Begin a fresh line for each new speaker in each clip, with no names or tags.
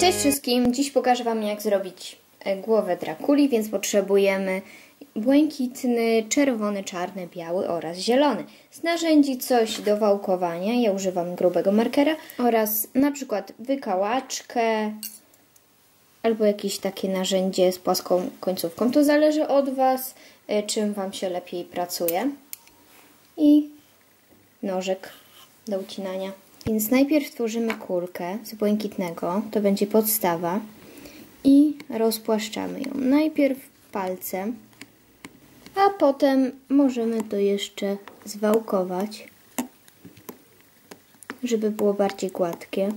Cześć wszystkim! Dziś pokażę Wam jak zrobić e, głowę Drakuli, więc potrzebujemy błękitny, czerwony, czarny, biały oraz zielony. Z narzędzi coś do wałkowania, ja używam grubego markera oraz na przykład wykałaczkę albo jakieś takie narzędzie z płaską końcówką. To zależy od Was, e, czym Wam się lepiej pracuje. I nożyk do ucinania. Więc najpierw tworzymy kulkę z błękitnego, to będzie podstawa i rozpłaszczamy ją. Najpierw palcem, a potem możemy to jeszcze zwałkować, żeby było bardziej gładkie.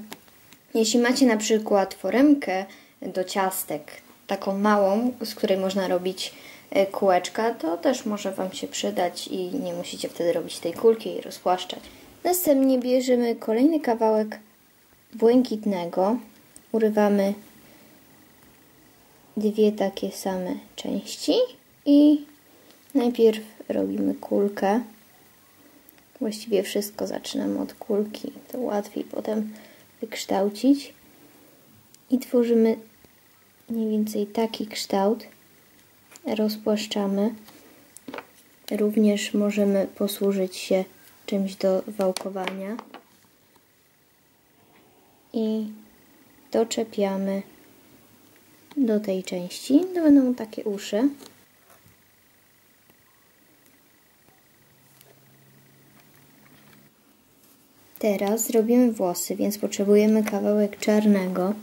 Jeśli macie na przykład foremkę do ciastek, taką małą, z której można robić e, kółeczka, to też może Wam się przydać i nie musicie wtedy robić tej kulki i rozpłaszczać. Następnie bierzemy kolejny kawałek błękitnego, urywamy dwie takie same części i najpierw robimy kulkę. Właściwie wszystko zaczynamy od kulki, to łatwiej potem wykształcić. I tworzymy mniej więcej taki kształt. Rozpłaszczamy. Również możemy posłużyć się czymś do wałkowania i doczepiamy do tej części. To będą takie uszy. Teraz zrobimy włosy, więc potrzebujemy kawałek czarnego.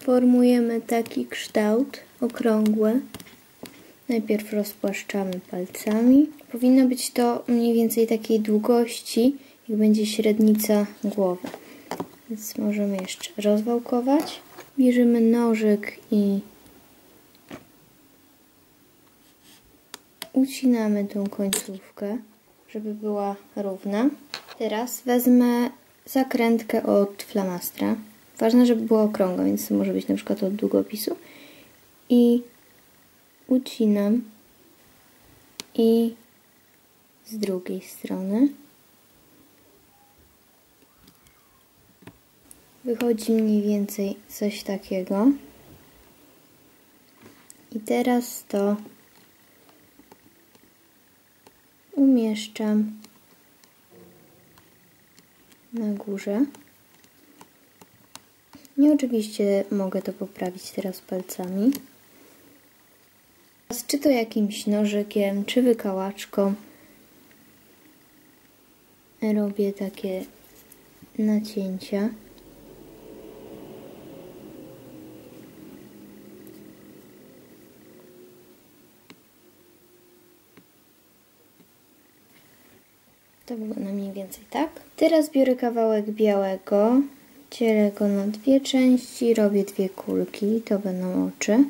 Formujemy taki kształt okrągły. Najpierw rozpłaszczamy palcami. Powinno być to mniej więcej takiej długości, jak będzie średnica głowy. Więc możemy jeszcze rozwałkować. Bierzemy nożyk i ucinamy tą końcówkę, żeby była równa. Teraz wezmę zakrętkę od flamastra. Ważne, żeby była okrągła, więc to może być na przykład od długopisu. I ucinam i z drugiej strony wychodzi mniej więcej coś takiego. I teraz to umieszczam na górze. I oczywiście mogę to poprawić teraz palcami czy to jakimś nożykiem, czy wykałaczką robię takie nacięcia. To wygląda mniej więcej tak. Teraz biorę kawałek białego, dzielę go na dwie części, robię dwie kulki, to będą oczy.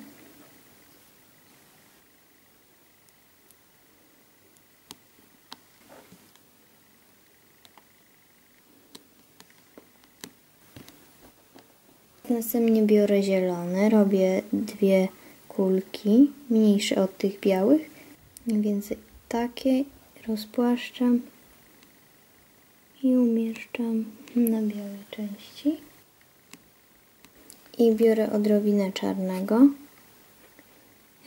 Następnie biorę zielone, robię dwie kulki, mniejsze od tych białych, więcej takie, rozpłaszczam i umieszczam na białej części. I biorę odrobinę czarnego.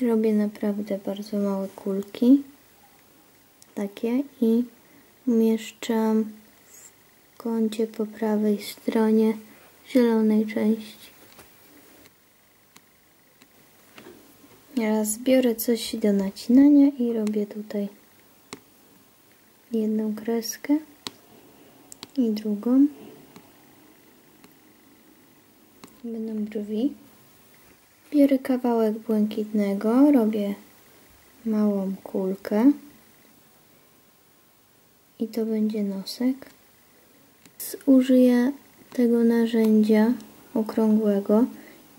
Robię naprawdę bardzo małe kulki, takie i umieszczam w kącie po prawej stronie zielonej części. Teraz biorę coś do nacinania i robię tutaj jedną kreskę i drugą. Będą brwi. Biorę kawałek błękitnego, robię małą kulkę i to będzie nosek. Użyję tego narzędzia okrągłego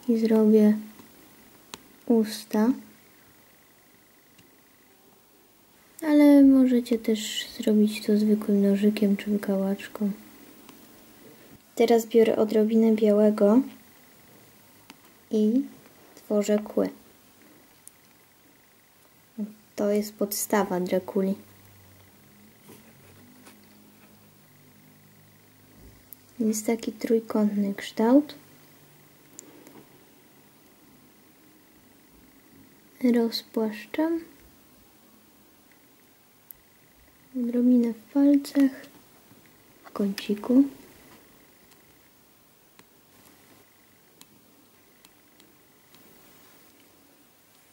i zrobię usta. Ale możecie też zrobić to zwykłym nożykiem czy wykałaczką. Teraz biorę odrobinę białego i tworzę kły. To jest podstawa Drakuli. Jest taki trójkątny kształt. Rozpłaszczam. Odrobinę w palcach, w kąciku.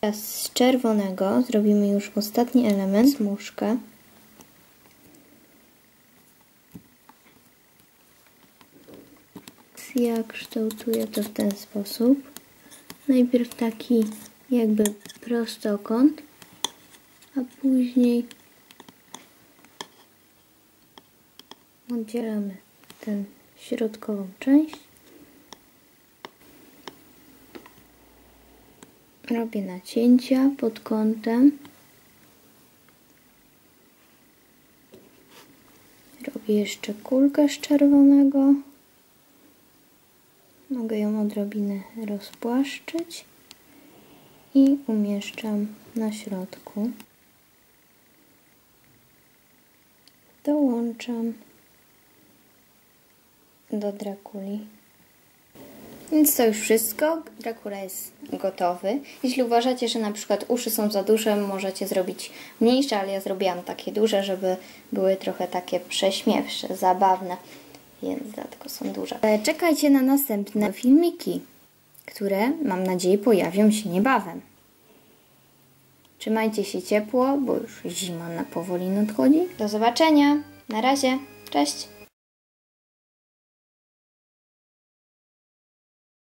Teraz z czerwonego zrobimy już ostatni element, smuszkę. Ja kształtuję to w ten sposób. Najpierw taki jakby prostokąt, a później oddzielamy tę środkową część. Robię nacięcia pod kątem. Robię jeszcze kulkę z czerwonego. Mogę ją odrobinę rozpłaszczyć i umieszczam na środku. Dołączam do Drakuli. Więc to już wszystko. Dracula jest gotowy. Jeśli uważacie, że na przykład uszy są za duże, możecie zrobić mniejsze, ale ja zrobiłam takie duże, żeby były trochę takie prześmiewsze, zabawne. Więc dlatego są duże. E, czekajcie na następne filmiki, które mam nadzieję pojawią się niebawem. Trzymajcie się ciepło, bo już zima na powoli nadchodzi. Do zobaczenia. Na razie. Cześć.